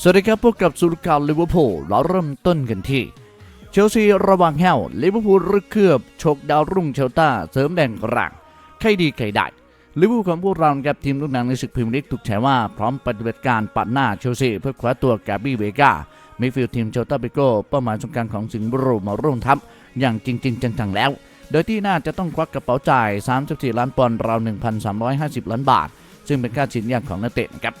สวัสดีครับพบกับสุรการลิเวอร์พูลเราเริ่มต้นกันที่ เชลซีระว่างแห้วลิเวอร์พูลรึกเคลือบชกดาวรุ่งเชลตาเสริมแดนกลางใครดีใครได้ลิเวอร์พูลของพวกเราครับทีมลูกหนังในศึกพรีเมียร์ลีกถูกแฉว่าพร้อมปฏิบัติการปัดหน้าเชลซีเพื่อคว้าตัวแกบี้เวกามิฟิลทีมเชลตาเบโก้เป้าหมายสำคัญของสิงห์บุรีมาร่วมทัพอย่างจริง ๆ จังๆแล้ว โดยที่น่าจะต้องควักกระเป๋าจ่าย 34 ล้านปอนด์ราว 1,350 ล้านบาท ซึ่งเป็นค่าชิ้นยากของนักเตะนะครับ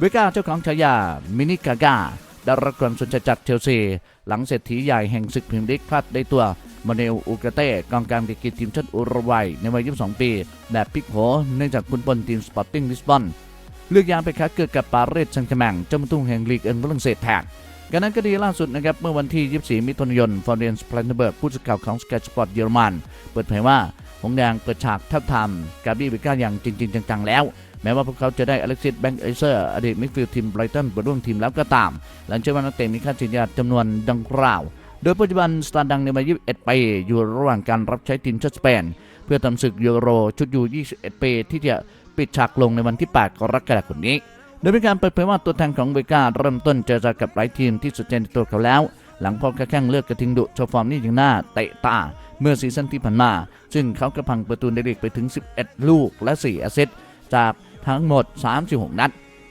เวก้าเจ้าของฉายามินิกาก้าได้รับความสนใจจากเชลซี หลังเศรษฐีใหญ่แห่งศึกพรีเมียร์ลีกพลาดได้ตัวมาเนลอูกาเต้กองกลางเด็กทีมชาติอุรุกวัยในวัย 22 ปีแบบพลิกโผเนื่องจากคุณปนทีมสปอร์ติ้งลิสบอนเลือกยางไปค้าเกิดกับปารีสแซงต์แชร์แมงเจ้าประตูแห่งลีกเอ็นฝรั่งเศสแทนกันนั้นก็ดีล่าสุดนะครับ เมื่อวันที่ 24 มิถุนายน ฟอร์เรนส์พลนเบิร์กผู้สื่อข่าวของสกายสปอร์ตเยอรมัน เปิดเผยว่า หงแดงเปิดฉากทับทามกาบี้เบก้าอย่างจริง ๆ จัง ๆ แล้ว แม้ว่าพวกเขาจะได้อเล็กซิสแบงค์เอเซอร์อดีตมิดฟิลด์ทีมไบรตันไปร่วมทีมแล้วก็ตาม หลังจากว่านักเตะมีค่าฉีดยาจำนวนดังกล่าวโดยปัจจุบันสตาร์ดังในวัย21ปีอยู่ระหว่างการรับใช้ทีมชาติสเปน เพื่อทำศึกยูโรชุดยู21ปีที่จะปิดฉากลงในวันที่ 8 กรกฎาคมนี้ โดยมีการเปิดเผยว่าตัวแทนของเวก้าเริ่มต้นเจรจากับหลายทีมที่สนใจในตัวเขาแล้ว หลังพอแข้งเลือกกระทิงดุโชว์ฟอร์มนี่อย่างหน้าเตะตา เมื่อซีซั่นที่ผ่านมา ซึ่งเขากระพังประตูในลีกไปถึง 11 ลูกและ 4 แอสซิสต์ จากทั้งหมด 36 นัด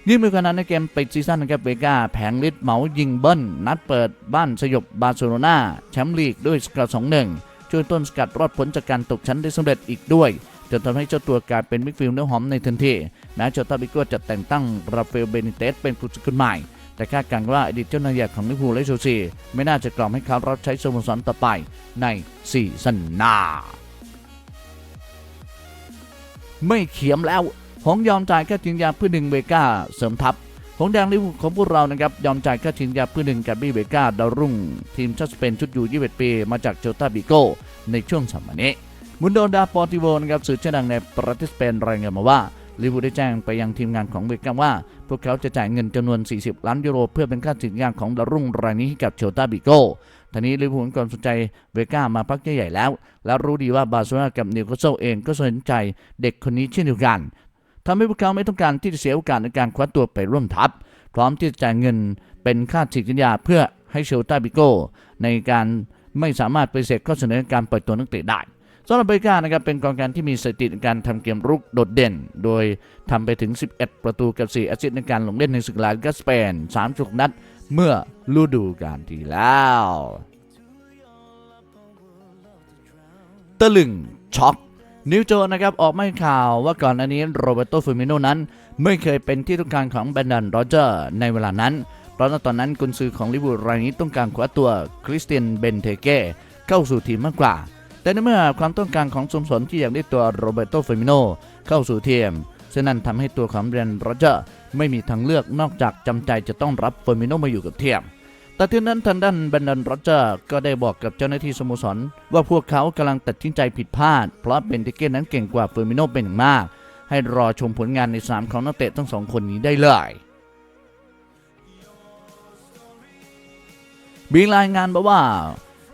ยิ่งไปกว่านั้นในเกมปิดซีซั่นนะครับเวกาแผงฤทธิ์เหมายิงเบิ้ล นัดเปิดบ้านสยบบาร์เซโลนาแชมป์ลีกด้วยสกอร์2-1ช่วยต้นสกัดรอดพ้นจากการตกชั้นได้สำเร็จอีกด้วยจนทำให้เจ้าตัวกลายเป็นมิดฟิลด์เนื้อหอมในทันทีแม้เจ้าตาบิโก้จะแต่งตั้งราฟเอลเบนิเตสเป็นผู้จัดการใหม่ แต่คาดการณ์ว่าอดีตเจ้านายใหญ่ของลิเวอร์พูลและเชลซีไม่น่าจะกล่อมให้เขารับใช้สโมสรต่อไปในซีซั่นหน้าไม่เขียมแล้ว หงยอมจ่ายค่าชิงยาเพื่อดึงเวก้าเสริมทัพหงแดงลิเวอร์พูลของพวกเรานะครับยอมจ่ายค่าชิงยาเพื่อดึงแกบบี้เวก้าดาวรุ่ง ทีมชาติสเปนชุดอยู่ 21 ปี มาจากเชลตาบิโกในช่วงสมัยนี้มุนโดดาปอร์ติโวนะครับสื่อชื่อดังในประเทศสเปนรายงานมาว่าลิเวอร์พูลได้แจ้งไปยังทีมงานของเวก้าว่า พวกเขาจะจ่ายเงินจำนวน 40 ล้านยูโร เพื่อเป็นค่าสินยาของดาวรุ่งรายนี้ให้กับเชลตาบิโกทีนี้ลิเวอร์พูลก่อนสนใจเวก้ามาพักใหญ่ๆแล้ว แล้วรู้ดีว่าบาร์เซโลนากับนิวคาสเซิลเองก็สนใจเด็กคนนี้เช่นเดียวกัน ทำให้พวกเขาไม่ต้องการที่จะเสียโอกาสในการคว้าตัวไปร่วมทัพ พร้อมที่จะจ่ายเงินเป็นค่าฉีดสัญญาเพื่อให้เชลตาบิโกในการไม่สามารถไปเสธข้อเสนอการปล่อยตัวนักเตะได้สำหรับเบกานะครับเป็นกองการที่มีสถิติในการทำเกมรุกโดดเด่น โดยทำไปถึง 11 ประตูกับ4แอสซิสต์ในการลงเล่นในศึกลาลิกาสเปน3จุกนัดเมื่อฤดูกาลที่แล้วตะลึงช็อก นิวโจนะครับออกมาข่าวว่าก่อนอันนี้โรเบโตฟิมิโนนั้น ไม่เคยเป็นที่ต้องการของแบรนดันโรเจอร์ในเวลานั้น เพราะณตอนนั้นกุนซือของลิเวอร์พูลรายนี้ต้องการคว้าตัวคริสเตียนเบนเทเก้เข้าสู่ทีมมากกว่า แต่ในเมื่อความต้องการของสมสรที่อยากได้ตัวโรเบโตฟิมิโนเข้าสู่ทีมซึ่งนั่นทำให้ตัวของแบรนด์โรเจอร์ไม่มีทางเลือกนอกจากจำใจจะต้องรับฟอร์มิโนมาอยู่กับทีม แต่ที่นั้นทางด้านแบรนดอนโรเจอร์ก็ได้บอกกับเจ้าหน้าที่สโมสร ว่าพวกเขากำลังตัดสินใจผิดพลาด เพราะเบนเทเก้นั้นเก่งกว่าเฟอร์มิโนเป็นอย่างมาก ให้รอชมผลงานในสนามของนักเตะทั้งสองคนนี้ได้เลยมีรายงานบอกว่า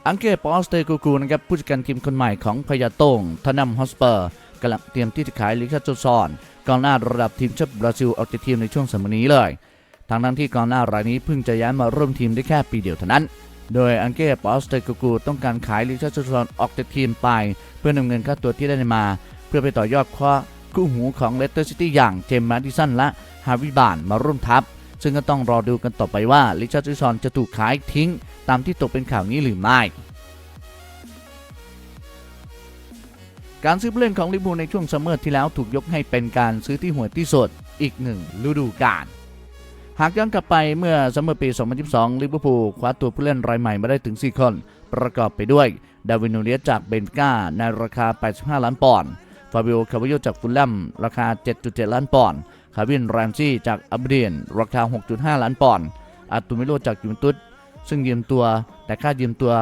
อังเกปอสเตกูกูนะครับผู้จัดการทีมคนใหม่ของพยาโตงทนัมฮอสเปอร์กำลังเตรียมที่จะขายลิคาโจซอนกองหน้าระดับทีมชาติบราซิลออกจากทีมในช่วงสมัยนี้เลย ทางนั้นที่กองหน้ารายนี้เพิ่งจะย้ายมาร่วมทีมได้แค่ปีเดียวเท่านั้น โดยอังเก้ปอสเตกูกูต้องการขายลิชาร์ดซอนออกจากทีมไป เพื่อนำเงินค่าตัวที่ได้มา เพื่อไปต่อยอดคว้าคู่หูของเลสเตอร์ซิตี้อย่างเจมส์มาดิสันและฮาวิบานมาร่วมทัพ ซึ่งก็ต้องรอดูกันต่อไปว่าลิชาร์ดซอนจะถูกขายทิ้ง ตามที่ตกเป็นข่าวนี้หรือไม่การซื้อผู้เล่นของลิเวอร์พูลในช่วงซัมเมอร์ที่แล้วถูกยกให้เป็นการซื้อที่ห่วยที่สุดอีกหนึ่งฤดูกาล หากย้อนกลับไปเมื่อซัมเมอร์ปี 2022 ลิเวอร์พูลคว้าตัวผู้เล่นรายใหม่มาได้ถึง 4 คน ประกอบไปด้วย ดาวินโนเลียจากเบนกาในราคา 85 ล้านปอนด์ ฟาบิโอ คาวิโยจากฟุลแลมราคา 7.7 ล้านปอนด์ คาวินแรมซี่จากอับเดียนราคา 6.5 ล้านปอนด์ อาตูมิโลจากยูเวนตุสซึ่งยืมตัวแต่ค่ายืมตัว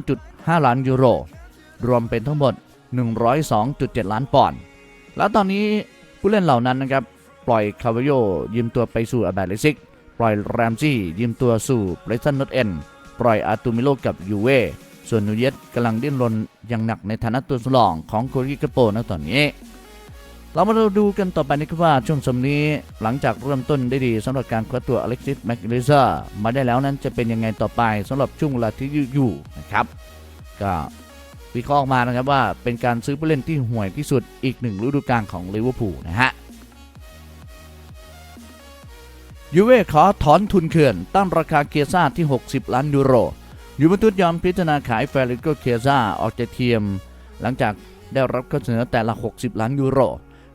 3.5 ล้านยูโร รวมเป็นทั้งหมด 102.7 ล้านปอนด์ แล้วตอนนี้ผู้เล่นเหล่านั้นนะครับ ปล่อยคาวิโยยืมตัวไปสู่อาแบเลซิก ปล่อยแรมซี่ยืมตัวสู่เบรตันนอตเอ็นปล่อยอาตูมิโลกับยูเวส่วนนูเยสกำลังดิ้นรนอย่างหนักในฐานะตัวสำรองของโคริกาโปณตอนนี้ เรามาดูกันต่อไปนะครับว่าช่วงสมนี้หลังจากเริ่มต้นได้ดีสำหรับการคว้าตัวอเล็กซิสแมคลิเซอร์มาได้แล้วนั้นจะเป็นยังไงต่อไปสำหรับช่วงเวลาที่อยู่นะครับก็วิเคราะห์ออกมานะครับว่าเป็นการซื้อผู้เล่นที่ห่วยที่สุดอีกหนึ่งฤดูกาลของลิเวอร์พูลนะฮะ ยูเว่ขอถอนทุนเขื่อนตั้งราคาเคียซ่าที่ 60 ล้านยูโร ยูเวนตุสยอมพิจารณาขายเฟริโกเคียซ่าออกจากทีม หลังจากได้รับข้อเสนอแต่ละ 60 ล้านยูโร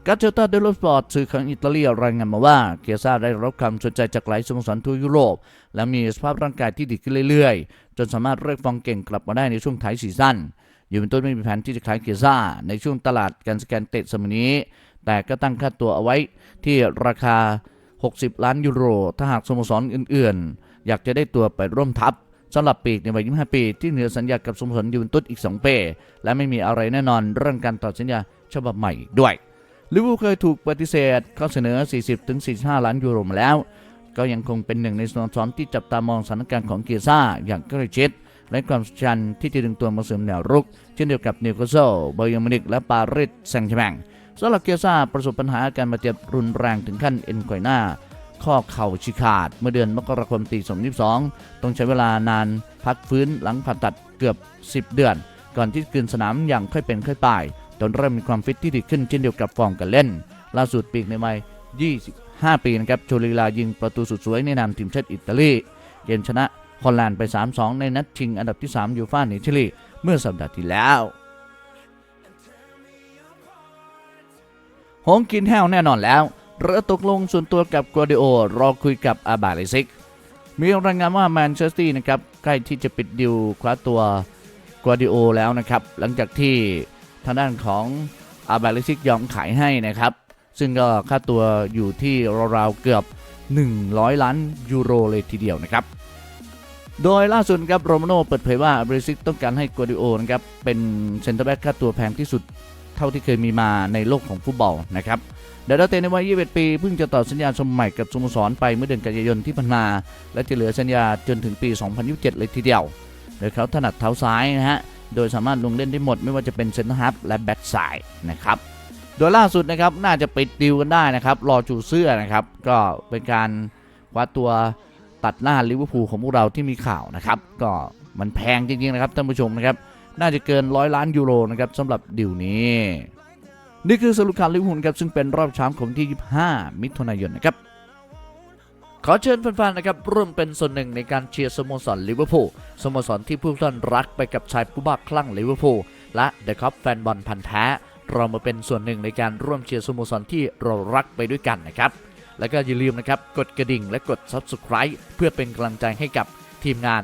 กาเจต้าเดลสปอร์ตสื่อของอิตาลีรายงานมาว่าเกียซ่าได้รับความสนใจจากหลายสโมสรทั่วยุโรป และมีสภาพร่างกายที่ดีขึ้นเรื่อยๆ จนสามารถเรียกฟองเก่งกลับมาได้ในช่วงท้ายซีซั่นยูเวนตุสไม่มีแผนที่จะขายเกียซ่าในช่วงตลาดการสแกนเตะสมัยนี้ แต่ก็ตั้งค่าตัวเอาไว้ที่ราคา 60 ล้านยูโร ถ้าหากสโมสรอื่นๆ อยากจะได้ตัวไปร่วมทัพสำหรับปีกในวัย 25 ปี ที่เหนือสัญญากับสโมสรยูเวนตุสอีก 2 ปี และไม่มีอะไรแน่นอนเรื่องการต่อสัญญาฉบับใหม่ด้วยลิเวอร์พูลเคยถูกปฏิเสธข้อเสนอ 40-45 ล้านยูโรมาแล้ว ก็ยังคงเป็นหนึ่งในสโมสรที่จับตามองสถานการณ์ของเกียซ่าอย่างใกล้ชิดและความสำคัญที่จะดึงตัวมาเสริมแนวรุก เช่นเดียวกับนิวคาสเซิลเบอร์ยามินิกและปารีสแซงต์แชร์แมง สำหรับเกียซ่าประสบปัญหาอาการบาดเจ็บรุนแรงถึงขั้นเอ็นไขว้หน้า ข้อเข่าฉีกขาด เมื่อเดือนมกราคมปี2022 ต้องใช้เวลานานพักฟื้นหลังผ่าตัดเกือบ 10 เดือน ก่อนที่คืนสนามอย่างค่อยเป็นค่อยไปจนเริ่มมีความฟิตที่ดีขึ้นเช่นเดียวกับฟอร์มการเล่น ล่าสุดปีกในวัย25 ปีนะครับโชลีลายิงประตูสุดสวยในนามทีมชาติอิตาลีเกมชนะฮอลแลนด์ไป 3-2 ในนัดชิงอันดับที่ 3 ยูฟ่าเนชั่นลีกเมื่อสัปดาห์ที่แล้ว หงกินแห้วแน่นอนแล้วเรือตกลงส่วนตัวกับกัวดิโอรอคุยกับอาบาเลซิก มีรายงานว่าแมนเชสเตอร์นะครับใกล้ที่จะปิดดิวคว้าตัวกัวดิโอแล้วนะครับ หลังจากที่ทางด้านของอาบาเลซิกยอมขายให้นะครับ ซึ่งก็ค่าตัวอยู่ที่ราวๆเกือบ 100 ล้านยูโรเลยทีเดียวนะครับ โดยล่าสุดครับโรมาโนเปิดเผยว่าอาบาเลซิกต้องการให้กัวดิโอนะครับเป็นเซนเตอร์แบ็กค่าตัวแพงที่สุด ท่าที่เคยมีมาในโลกของฟุตบอลนะครับเดลเตในวัย 21 ปี เพิ่งจะต่อสัญญาชมใหม่กับสโมสรไปเมื่อเดือนกันยายนที่ผ่านมา และจะเหลือสัญญาจนถึงปี 2027 เลยทีเดียวโดยเขาถนัดเท้าซ้ายนะฮะ โดยสามารถลงเล่นได้หมดไม่ว่าจะเป็นเซนเตอร์ฮับและแบ็กซ้ายนะครับ โดยล่าสุดนะครับน่าจะปิดดีลกันได้นะครับ รอจูเสื้อนะครับ ก็เป็นการคว้าตัวตัดหน้าลิเวอร์พูลของพวกเราที่มีข่าวนะครับ ก็มันแพงจริงๆนะครับท่านผู้ชมนะครับ น่าจะเกินร้อยล้านยูโรนะครับสำหรับดีลนี้ นี่คือสรุปข่าวลิเวอร์พูลครับซึ่งเป็นรอบเช้าของที่ 25 มิถุนายนนะครับขอเชิญแฟนๆ นะครับร่วมเป็นส่วนหนึ่งในการเชียร์สโมสรลิเวอร์พูลสโมสรที่ผู้ท่านรักไปกับชายผู้บ้าคลั่งลิเวอร์พูลและเดอะคัพแฟนบอลพันธ์แท้ เรามาเป็นส่วนหนึ่งในการร่วมเชียร์สโมสรที่เรารักไปด้วยกันนะครับ แล้วก็อย่าลืมนะครับ กดกระดิ่งและกด Subscribe เพื่อเป็นกำลังใจให้กับทีมงาน